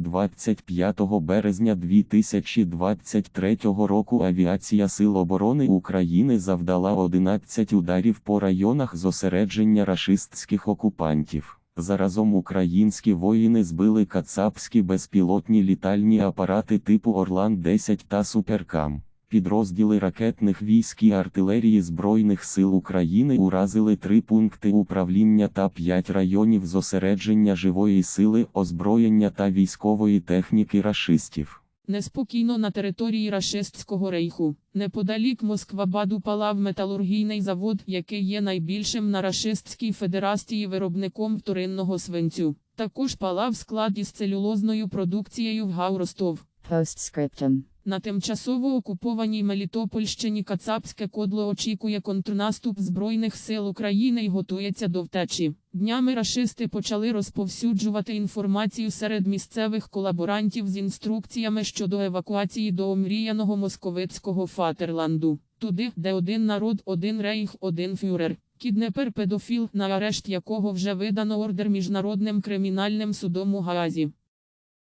25 березня 2023 року авіація Сил оборони України завдала 11 ударів по районах зосередження рашистських окупантів. Заразом українські воїни збили кацапські безпілотні літальні апарати типу Орлан-10 та Суперкам. Підрозділи ракетних військ і артилерії Збройних сил України уразили три пункти управління та п'ять районів зосередження живої сили, озброєння та військової техніки рашистів. Неспокійно на території Рашистського рейху. Неподалік Москвабаду палав металургійний завод, який є найбільшим на Рашистській Федерації виробником вторинного свинцю. Також палав склад із целюлозною продукцією в ГАУ Ростов. Postscriptum. На тимчасово окупованій Мелітопольщині Кацапське кодло очікує контрнаступ Збройних сил України і готується до втечі. Днями рашисти почали розповсюджувати інформацію серед місцевих колаборантів з інструкціями щодо евакуації до омріяного московицького Фатерланду. Туди, де один народ, один рейх, один фюрер. Кіднепер педофіл, на арешт якого вже видано ордер міжнародним кримінальним судом у Гаазі.